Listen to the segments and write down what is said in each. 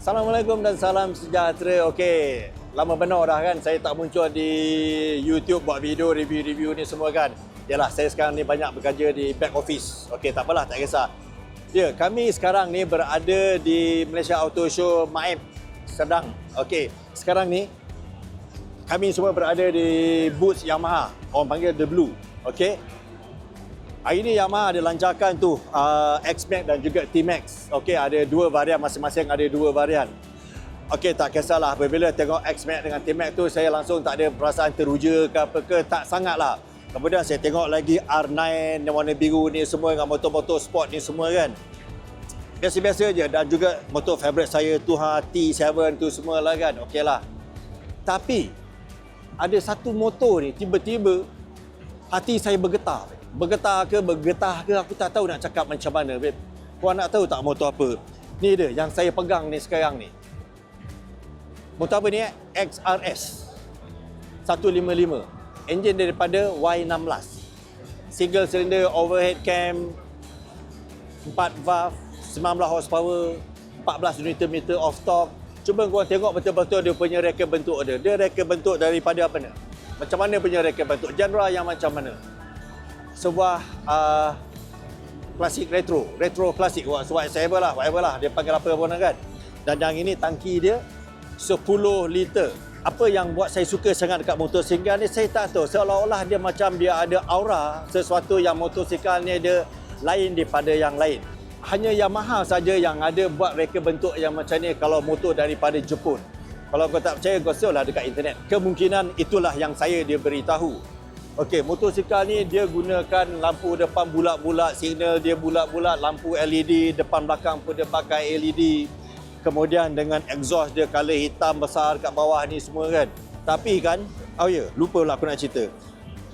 Assalamualaikum dan salam sejahtera. Okey, lama benar dah kan saya tak muncul di YouTube buat video review-review ni semua kan. Yalah, saya sekarang ni banyak bekerja di back office. Okey, tak apalah, tak kisah. Ya, kami sekarang ni berada di Malaysia Auto Show Maib, Sedang. Okey, sekarang ni kami semua berada di booth Yamaha. Orang panggil The Blue. Okey. Hari ni Yamaha ada lancarkan tu uh, X-Max dan juga T-Max. Okey, ada dua varian masing-masing ada dua varian. Okey, tak kisahlah apabila tengok X-Max dengan T-Max tu saya langsung tak ada perasaan teruja ke apa ke, tak sangatlah. Kemudian saya tengok lagi R9 yang warna biru ni semua dengan motor-motor sport ni semua kan. Biasa-biasa je dan juga motor favourite saya tu ha, T7 tu semua lah kan. Okey lah. Tapi ada satu motor ni tiba-tiba hati saya bergetar bergetar ke bergetah ke aku tak tahu nak cakap macam mana babe. Kau nak tahu tak motor apa? Ni dia yang saya pegang ni sekarang ni. Motor apa ni? eh? XRS 155. Enjin daripada Y16. Single cylinder overhead cam 4 valve 19 horsepower 14 Nm off torque Cuba kau tengok betul-betul dia punya reka bentuk dia. Dia reka bentuk daripada apa ni? Macam mana punya reka bentuk? Genre yang macam mana? Sebuah uh, klasik retro, retro klasik whatever lah, whatever lah, dia panggil apa pun kan. Dan yang ini tangki dia 10 liter. Apa yang buat saya suka sangat dekat motosikal ni saya tak tahu seolah-olah dia macam dia ada aura sesuatu yang motosikal ni dia lain daripada yang lain. Hanya Yamaha saja yang ada buat reka bentuk yang macam ni kalau motor daripada Jepun. Kalau kau tak percaya, kau lah dekat internet. Kemungkinan itulah yang saya dia beritahu. Okey, motosikal ni dia gunakan lampu depan bulat-bulat, signal dia bulat-bulat, lampu LED, depan belakang pun dia pakai LED. Kemudian dengan exhaust dia color hitam besar kat bawah ni semua kan. Tapi kan, oh ya, yeah, lupa lah aku nak cerita.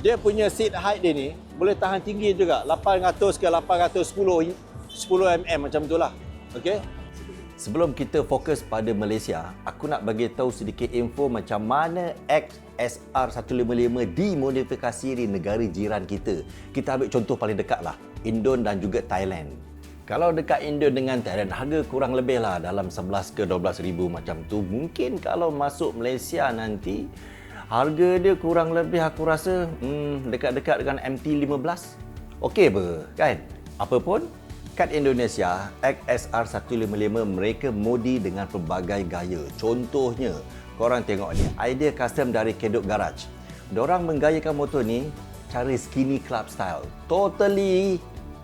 Dia punya seat height dia ni boleh tahan tinggi juga, 800 ke 810 10 mm macam itulah. Okey. Sebelum kita fokus pada Malaysia, aku nak bagi tahu sedikit info macam mana XSR 155 dimodifikasi di negara jiran kita. Kita ambil contoh paling dekat lah, Indon dan juga Thailand. Kalau dekat Indon dengan Thailand, harga kurang lebih lah dalam 11 ke 12 ribu macam tu. Mungkin kalau masuk Malaysia nanti, harga dia kurang lebih aku rasa hmm, dekat-dekat dengan MT-15. Okey apa kan? Apa pun, Kat Indonesia, XSR 155 mereka modi dengan pelbagai gaya. Contohnya, korang tengok ni, idea custom dari Kedok Garage. Diorang menggayakan motor ni cara skinny club style. Totally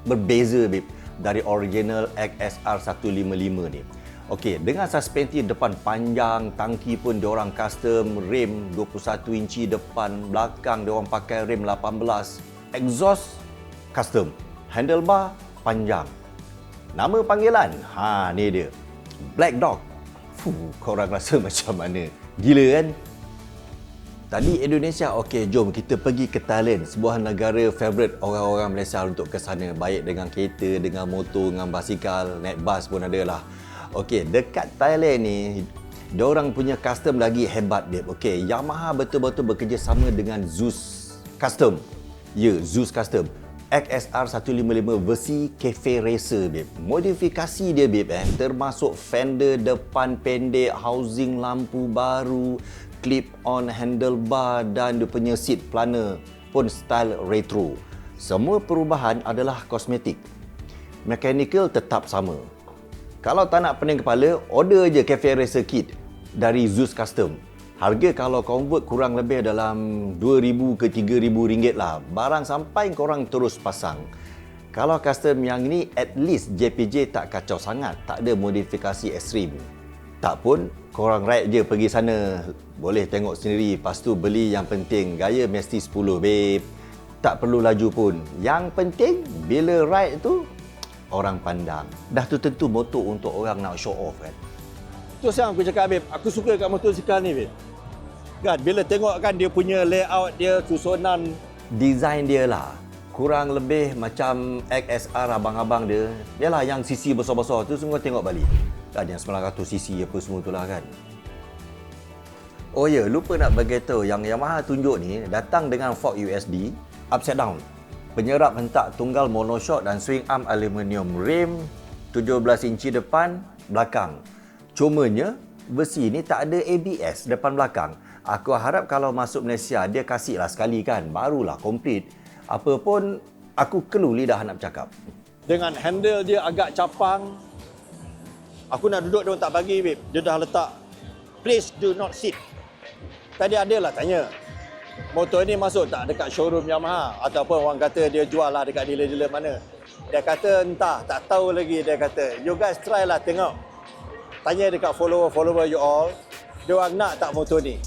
berbeza babe dari original XSR 155 ni. Okey, dengan suspensi depan panjang, tangki pun diorang custom, rim 21 inci depan, belakang diorang pakai rim 18, exhaust custom, handlebar panjang, Nama panggilan? Ha, ni dia. Black Dog. Fuh, korang rasa macam mana? Gila kan? Tadi Indonesia, okey jom kita pergi ke Thailand, sebuah negara favourite orang-orang Malaysia untuk ke sana. Baik dengan kereta, dengan motor, dengan basikal, naik bas pun ada lah. Okey, dekat Thailand ni, orang punya custom lagi hebat dia. Okey, Yamaha betul-betul bekerjasama dengan Zeus Custom. Ya, Zeus Custom. XSR 155 versi Cafe Racer babe. Modifikasi dia babe eh termasuk fender depan pendek, housing lampu baru, clip on handlebar dan dia punya seat planner pun style retro. Semua perubahan adalah kosmetik. Mechanical tetap sama. Kalau tak nak pening kepala, order je Cafe Racer kit dari Zeus Custom. Harga kalau convert kurang lebih dalam 2000 ke 3000 ringgit lah. Barang sampai korang terus pasang. Kalau custom yang ni at least JPJ tak kacau sangat, tak ada modifikasi ekstrim. Tak pun korang ride je pergi sana. Boleh tengok sendiri, lepas tu beli yang penting. Gaya mesti 10 babe. Tak perlu laju pun. Yang penting bila ride tu orang pandang. Dah tu tentu motor untuk orang nak show off kan. Tu yang aku cakap babe, aku suka kat motosikal ni babe kan bila tengok kan dia punya layout dia susunan design dia lah kurang lebih macam XSR abang-abang dia. Yalah yang sisi besar-besar tu semua tengok balik. Kan yang 900 cc apa semua tu lah kan. Oh ya yeah, lupa nak bagi tahu yang Yamaha tunjuk ni datang dengan fork USB upside down. Penyerap hentak tunggal monoshock dan swing arm aluminium rim 17 inci depan belakang. Cumanya versi ni tak ada ABS depan belakang. Aku harap kalau masuk Malaysia dia kasihlah sekali kan barulah komplit. Apa pun aku kelu lidah nak bercakap. Dengan handle dia agak capang. Aku nak duduk dia tak bagi, babe. Dia dah letak please do not sit. Tadi ada lah tanya. Motor ni masuk tak dekat showroom Yamaha ataupun orang kata dia jual lah dekat dealer-dealer mana. Dia kata entah, tak tahu lagi dia kata. You guys try lah tengok. Tanya dekat follower-follower you all. Dia orang nak tak motor ni?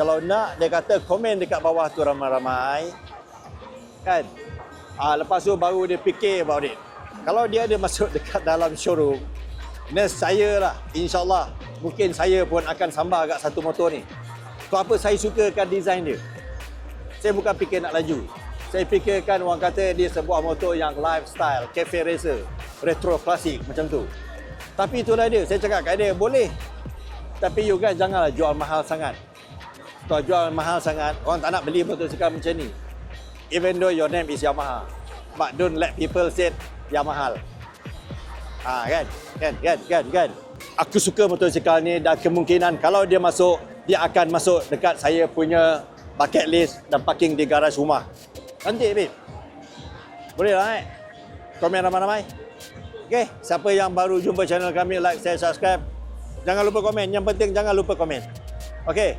Kalau nak, dia kata komen dekat bawah tu ramai-ramai. Kan? Ah, lepas tu baru dia fikir about it. Kalau dia ada masuk dekat dalam showroom, ini saya lah, insyaAllah, mungkin saya pun akan sambar agak satu motor ni. Sebab apa saya sukakan design dia. Saya bukan fikir nak laju. Saya fikirkan orang kata dia sebuah motor yang lifestyle, cafe racer, retro klasik macam tu. Tapi itulah dia, saya cakap kat dia, boleh. Tapi you guys janganlah jual mahal sangat. Kalau jual mahal sangat, orang tak nak beli motosikal macam ni. Even though your name is Yamaha. But don't let people say Yamaha. Ah kan? Kan, kan, kan, kan. Aku suka motosikal ni dan kemungkinan kalau dia masuk, dia akan masuk dekat saya punya bucket list dan parking di garaj rumah. Cantik, babe. Boleh lah, eh? Komen ramai-ramai. Okay, siapa yang baru jumpa channel kami, like, share, subscribe. Jangan lupa komen. Yang penting jangan lupa komen. Okay,